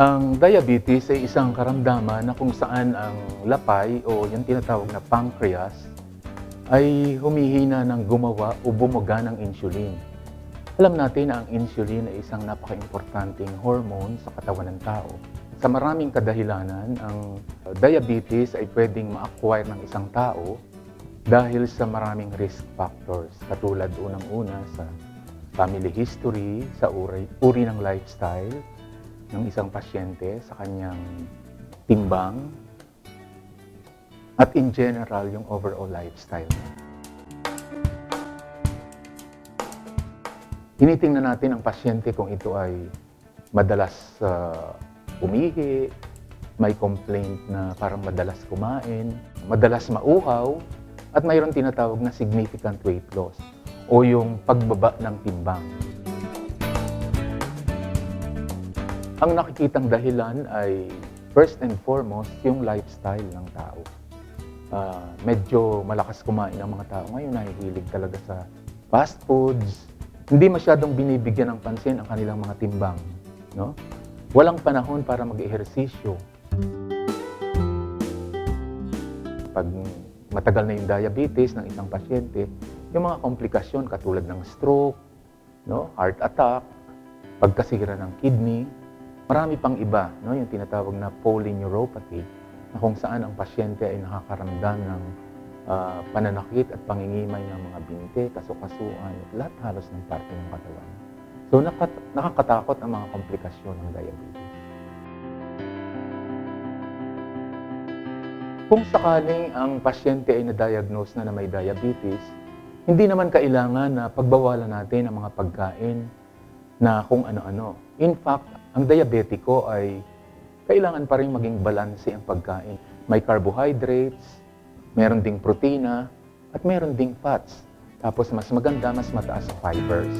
Ang diabetes ay isang karamdaman na kung saan ang lapay o yung tinatawag na pancreas ay humihina ng gumawa o bumuga ng insulin. Alam natin na ang insulin ay isang napaka-importanting hormone sa katawan ng tao. Sa maraming kadahilanan, ang diabetes ay pwedeng ma-acquire ng isang tao dahil sa maraming risk factors katulad unang-una sa family history, sa uri, uri ng lifestyle ng isang pasyente, sa kanyang timbang, at in general, yung overall lifestyle. Tinitingnan natin ang pasyente kung ito ay madalas uh, umihi, may complaint na parang madalas kumain, madalas mauhaw, at mayroon tinatawag na significant weight loss o yung pagbaba ng timbang. Ang nakikitang dahilan ay first and foremost yung lifestyle ng tao. Ah, medyo malakas kumain ang mga tao ngayon, nahihilig talaga sa fast foods. Hindi masyadong binibigyan ng pansin ang kanilang mga timbang. No? Walang panahon para mag-ehersisyo. Pag matagal na yung diabetes ng isang pasyente, yung mga komplikasyon katulad ng stroke, no, heart attack, pagkasira ng kidney, marami pang iba, no, yung tinatawag na polyneuropathy, na kung saan ang pasyente ay nakakaramdam ng ah, pananakit at pangingimay ng mga binte, kasukasuan, at lahat halos ng parte ng katawan. So nakat- nakakatakot ang mga komplikasyon ng diabetes. Kung sakaling ang pasyente ay na-diagnose na na may diabetes, hindi naman kailangan na pagbawalan natin ang mga pagkain na kung ano-ano. In fact, ang diabetiko ay kailangan pa rin maging balanse ang pagkain. May carbohydrates, meron ding protina, at meron ding fats. Tapos mas maganda, mas mataas sa fibers.